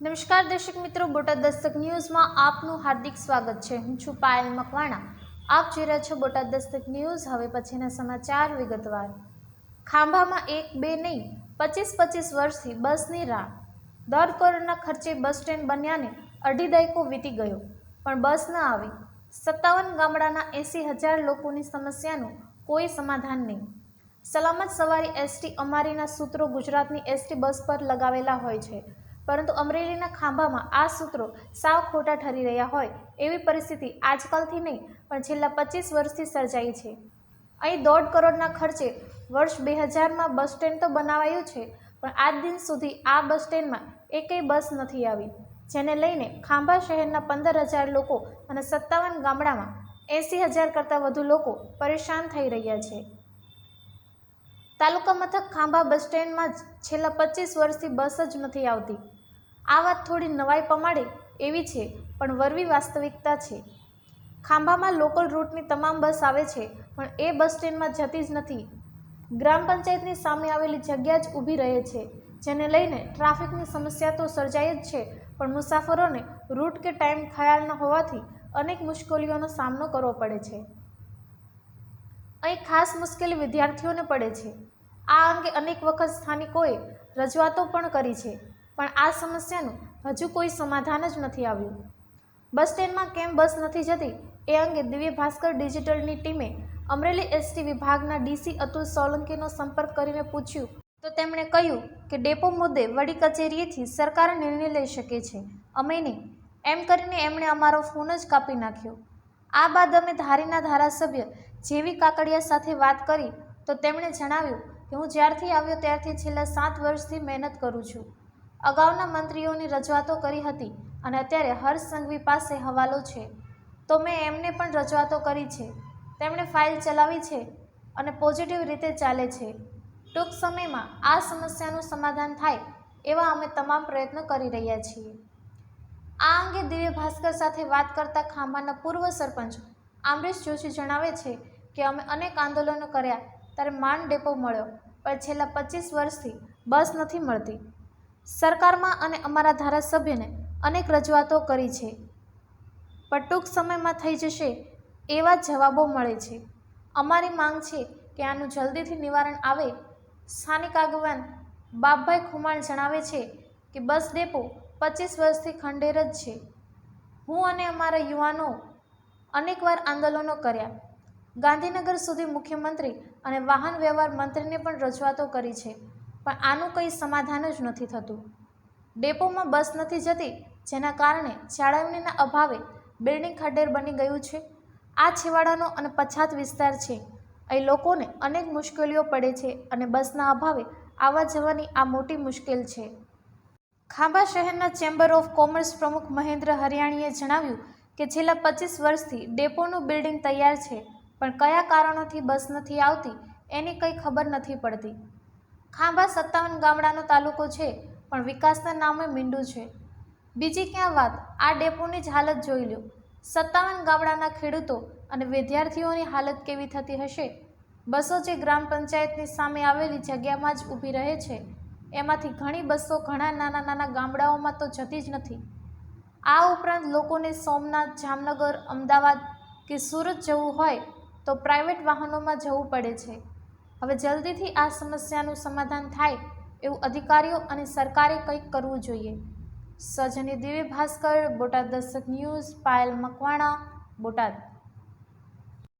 નમસ્કાર દર્શક મિત્રો, બોટાદ દસ્તક ન્યૂઝમાં આપનું હાર્દિક સ્વાગત છે. હું છું પાયલ મકવાણા. આપ જોઈ રહ્યા છો બોટાદ દસ્તક ન્યૂઝ. હવે પછીના સમાચાર વિગતવાર. ખાંભામાં એક, બે નહીં, પચીસ પચીસ વર્ષથી બસની રાહ. દર કરોડના ખર્ચે બસ સ્ટેન્ડ બન્યાને અઢી દાયકો વીતી ગયો. પણ બસ ન આવી. સત્તાવન ગામડાના એંસી હજાર લોકોની સમસ્યાનું કોઈ સમાધાન નહીં. સલામત સવારી એસટી અમારીના સૂત્રો ગુજરાતની એસટી બસ પર લગાવેલા હોય છે. પરંતુ અમરેલીના ખાંભામાં આ સૂત્રો સાવ ખોટા ઠરી રહ્યા હોય એવી પરિસ્થિતિ આજકાલથી નહીં, પણ છેલ્લા પચીસ વર્ષથી સર્જાઈ છે. અહીં દોઢ કરોડના ખર્ચે વર્ષ બે હજારમાં બસ સ્ટેન્ડ તો બનાવાયું છે, પણ આજ દિન સુધી આ બસ સ્ટેન્ડમાં એકેય બસ નથી આવી, જેને લઈને ખાંભા શહેરના પંદર હજાર લોકો અને સત્તાવન ગામડામાં એંસી હજાર કરતાં વધુ લોકો પરેશાન થઈ રહ્યા છે. તાલુકા મથક ખાંભા બસ સ્ટેન્ડમાં જ છેલ્લા પચીસ વર્ષથી બસ જ નથી આવતી. આ વાત થોડી નવાઈ પમાડે એવી છે, પણ વરવી વાસ્તવિકતા છે. ખાંભામાં લોકલ રૂટની તમામ બસ આવે છે, પણ એ બસ સ્ટેન્ડમાં જતી જ નથી. ગ્રામ પંચાયતની સામે આવેલી જગ્યા જ ઊભી રહે છે, જેને લઈને ટ્રાફિકની સમસ્યા તો સર્જાય જ છે, પણ મુસાફરોને રૂટ કે ટાઈમ ખ્યાલ ન હોવાથી અનેક મુશ્કેલીઓનો સામનો કરવો પડે છે. અહીં ખાસ મુશ્કેલી વિદ્યાર્થીઓને પડે છે. આ અંગે અનેક વખત સ્થાનિકોએ રજૂઆતો પણ કરી છે. પણ આ સમસ્યાનું હજુ કોઈ સમાધાન જ નથી આવ્યું. બસ સ્ટેન્ડમાં કેમ બસ નથી જતી? એ અંગે દિવ્ય ભાસ્કર ડિજિટલની ટીમે અમરેલી એસટી વિભાગના ડીસી અતુલ સોલંકીનો સંપર્ક કરીને પૂછ્યું. તો તેમણે કહ્યું કે ડેપો મુદ્દે વડી કચેરીએથી સરકાર નિર્ણય લઈ શકે છે. અમે નહીં. એમ કરીને એમણે અમારો ફોન જ કાપી નાખ્યો. આ બાદ અમે ધારીના ધારાસભ્ય જેવી કાકડિયા સાથે વાત કરી તો તેમણે જણાવ્યું કે હું જ્યારથી આવ્યો ત્યારથી છેલ્લા સાત વર્ષથી મહેનત કરું છું. અગાઉના મંત્રીઓની રજૂઆતો કરી હતી અને અત્યારે હર્ષ સંઘવી પાસે હવાલો છે. તો મેં એમને પણ રજૂઆતો કરી છે. તેમણે ફાઇલ ચલાવી છે અને પોઝિટિવ રીતે ચાલે છે. ટૂંક સમયમાં આ સમસ્યાનું સમાધાન થાય એવા અમે તમામ પ્રયત્નો કરી રહ્યા છીએ. આ અંગે દિવ્ય ભાસ્કર સાથે વાત કરતા ખાંભાના પૂર્વ સરપંચ આમરીશ જોશી જણાવે છે કે અમે અનેક આંદોલનો કર્યા ત્યારે માંડ ડેપો મળ્યો, પણ છેલ્લા પચીસ વર્ષથી બસ નથી મળતી. સરકારમાં અને અમારા ધારાસભ્યને અનેક રજૂઆતો કરી છે. પણ ટૂંક સમયમાં થઈ જશે એવા જવાબો મળે છે. અમારી માંગ છે કે આનું જલ્દીથી નિવારણ આવે. સ્થાનિક આગેવાન બાપભાઈ ખુમાણ જણાવે છે કે બસ ડેપો પચીસ વર્ષથી ખંડેર જ છે. હું અને અમારા યુવાનો અનેકવાર આંદોલનો કર્યા. ગાંધીનગર સુધી મુખ્યમંત્રી અને વાહન વ્યવહાર મંત્રીને પણ રજૂઆતો કરી છે. પણ આનું કંઈ સમાધાન જ નથી થતું. ડેપોમાં બસ નથી જતી, જેના કારણે જાળવણીના અભાવે બિલ્ડિંગ ખડેર બની ગયું છે. આ છેવાડાનો અને પછાત વિસ્તાર છે. અહીં લોકોને અનેક મુશ્કેલીઓ પડે છે અને બસના અભાવે આવવા જવાની આ મોટી મુશ્કેલ છે. ખાંભા શહેરના ચેમ્બર ઓફ કોમર્સ પ્રમુખ મહેન્દ્ર હરિયાણીએ જણાવ્યું કે છેલ્લા પચીસ વર્ષથી ડેપોનું બિલ્ડિંગ તૈયાર છે, પણ કયા કારણોથી બસ નથી આવતી એની કંઈ ખબર નથી પડતી. ખાંભા સત્તાવન ગામડાનો તાલુકો છે, પણ વિકાસના નામે મીંડું છે. બીજી ક્યાં વાત? આ ડેપોની જ હાલત જોઈ લો સત્તાવન ગામડાના ખેડૂતો અને વિદ્યાર્થીઓની હાલત કેવી થતી હશે? બસો જે ગ્રામ પંચાયતની સામે આવેલી જગ્યામાં જ ઊભી રહે છે. એમાંથી ઘણી બસો ઘણા નાના નાના ગામડાઓમાં તો જતી જ નથી. આ ઉપરાંત લોકોને સોમનાથ, જામનગર, અમદાવાદ કે સુરત જવું હોય તો પ્રાઇવેટ વાહનોમાં જવું પડે છે. હવે જલ્દીથી આ સમસ્યાનું સમાધાન થાય એવું અધિકારીઓ અને સરકારે કંઈક કરવું જોઈએ. સજની દિવ્ય ભાસ્કર, બોટાદ દસ્તક ન્યૂઝ, પાયલ મકવાણા, બોટાદ.